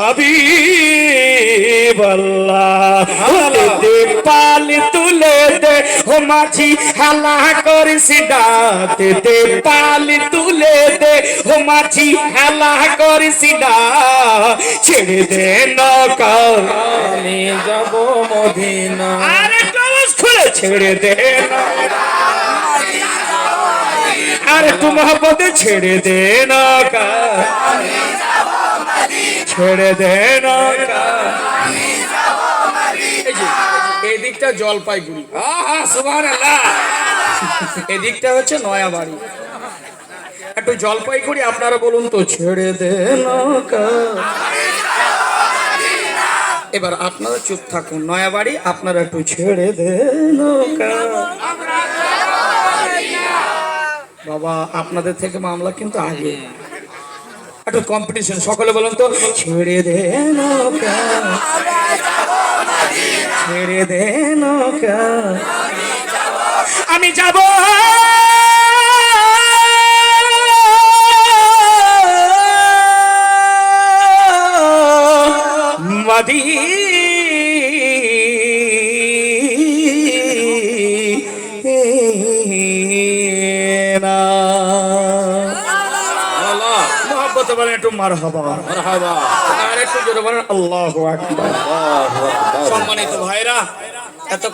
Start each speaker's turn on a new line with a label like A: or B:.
A: হাবিব আল্লাহ দে পাল তুলে দে ও মাঝি হালা করিস ডাতে দে পাল তুলে দে ও মাঝি হালা করিস না ছেড়ে দে নৌকা
B: আমি যাব মদিনা।
A: আরে কলস খুলে ছেড়ে দে আরে তু মহব্বত ছেড়ে দে নৌকা আমি যাব মদিনা।
B: এই যে এই দিকটা জলপাইগুড়ি।
A: আহা সুবহানাল্লাহ।
B: এদিকটা হচ্ছে নয়াবাড়ি। একটু জলপাইগুড়ি আপনারা বলুন তো ছেড়ে দে নৌকা এবার আপনারা চুপ থাকুন নয়াবাড়ি আপনারা একটু ছেড়ে দে নৌকা বাবা আপনাদের থেকে মামলা কিন্তু আগে। একটু কম্পিটিশন সকলে বলুন তো ছেড়ে দে ছেড়ে দে
A: আমি যাব।
B: আল্লাহ
A: মোহাম্মত বলেন একটু মার হবা
B: আর একটু জোরে বলেন আল্লাহু সম্মানিত ভাইরা এত